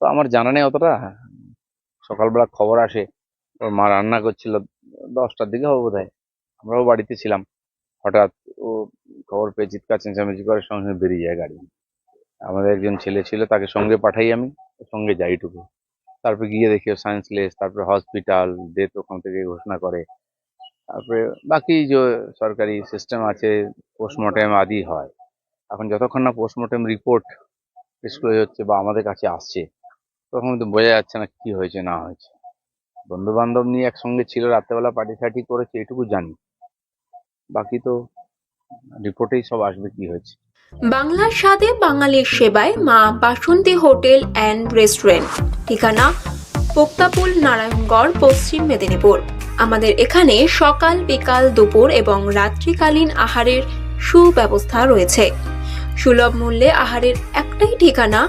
তো আমার জানা নেই অতটা। সকালবেলা খবর আসে, ওর মা রান্না করছিল, দশটার দিকে হবে বোধহয়। আমরাও বাড়িতে ছিলাম। হঠাৎ ও খবর পেয়ে চিৎকার, চেঁচামেচি করে, সঙ্গে বেরিয়ে যায় গাড়ি। আমাদের একজন ছেলে ছিল, তাকে সঙ্গে পাঠাই আমি সঙ্গে যাইটুকু তারপরে গিয়ে দেখি সায়েন্স লেস তারপরে হসপিটাল ডেথ ওখান থেকে ঘোষণা করে। তারপরে বাকি যে সরকারি সিস্টেম আছে পোস্টমর্টেম আদি হয়। এখন যতক্ষণ না পোস্টমর্টেম রিপোর্ট ডিসক্লোজ হচ্ছে বা আমাদের কাছে আসছে, তখন তো বোঝা যাচ্ছে না কি হয়েছে, না হয়েছে। বন্ধু বান্ধব নিয়ে একসঙ্গে ছিল, রাত্রেবেলা পার্টি ফার্টি করেছে, এটুকু জানি। বাকি তো রিপোর্টেই সব আসবে কি হয়েছে। বাংলার স্বাদে বাঙালির সেবায় মা বাসন্তী হোটেল অ্যান্ড রেস্টুরেন্ট। ঠিকানা পোক্তাপুল নারায়ণগড়, পশ্চিম মেদিনীপুর। আমাদের এখানে সকাল, বিকাল, দুপুর এবং রাত্রিকালীন আহারের সুব্যবস্থা রয়েছে। সুলভ মূল্যে আহারের একটাই ঠিকানা,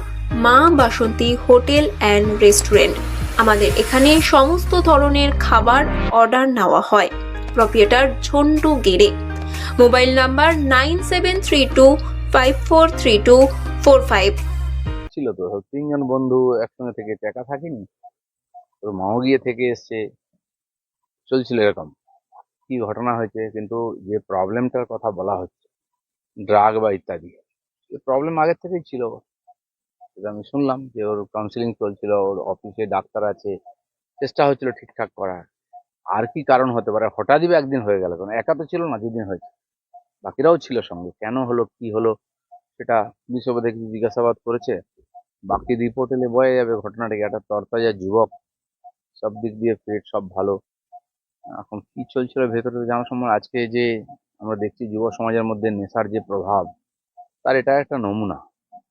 মা বাসন্তী হোটেল অ্যান্ড রেস্টুরেন্ট। আমাদের এখানে সমস্ত ধরনের খাবার অর্ডার নেওয়া হয়। প্রপিয়েটার ঝন্টু গেড়ে mobile number nine seven three two five four three two four five. ছিল তো তিনজন বন্ধু একসঙ্গে থেকে একা থাকিনি। তোর মাও গিয়ে থেকে এসছে। চলছিল এরকম। কি ঘটনা হয়েছে, কিন্তু যে প্রবলেমটার কথা বলা হচ্ছে ড্রাগ বা ইত্যাদি। প্রবলেম আগের থেকেই ছিল। আমি শুনলাম যে ওর কাউন্সিলিং চলছিল, ওর অফিসে ডাক্তার আছে, চেষ্টা হচ্ছিল ঠিকঠাক করার। আর কি কারণ হতে পারে? হঠাৎই একদিন হয়ে গেল কারণ একা তো ছিল না, দুদিন হয়েছে। বাকিরাও ছিল সঙ্গে। কেন হলো, কি হলো, সেটা পুলিশ দেখি জিজ্ঞাসাবাদ করেছে। বাকি রিপোর্ট এলে বোঝা যাবে ঘটনাটাকে একটা তরতাজা যুবক। সব দিক দিয়ে ফিট সব ভালো। এখন কি চলছিল ভেতরে জানার সময় আজকে যে আমরা দেখছি যুব সমাজের মধ্যে নেশার যে প্রভাব তার এটা একটা নমুনা।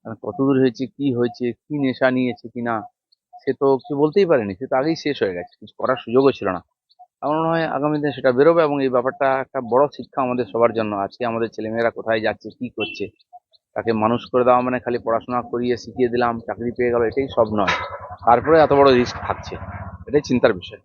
মানে কতদূর হয়েছে, কি হয়েছে, কি নেশা নিয়েছে কি না সে তো কিছু বলতেই পারেনি। সে তো আগেই শেষ হয়ে গেছে, কিছু করার সুযোগও ছিল না। আমার মনে হয় আগামী দিনে সেটা বেরোবে এবং এই ব্যাপারটা একটা বড় শিক্ষা আমাদের সবার জন্য। আজকে আমাদের ছেলেমেয়েরা কোথায় যাচ্ছে, কি করছে, তাকে মানুষ করে দেওয়া মানে খালি পড়াশোনা করিয়ে শিখিয়ে দিলাম, চাকরি পেয়ে গেল, এটাই সব নয়। তারপরে এত বড় রিস্ক থাকছে, এটাই চিন্তার বিষয়।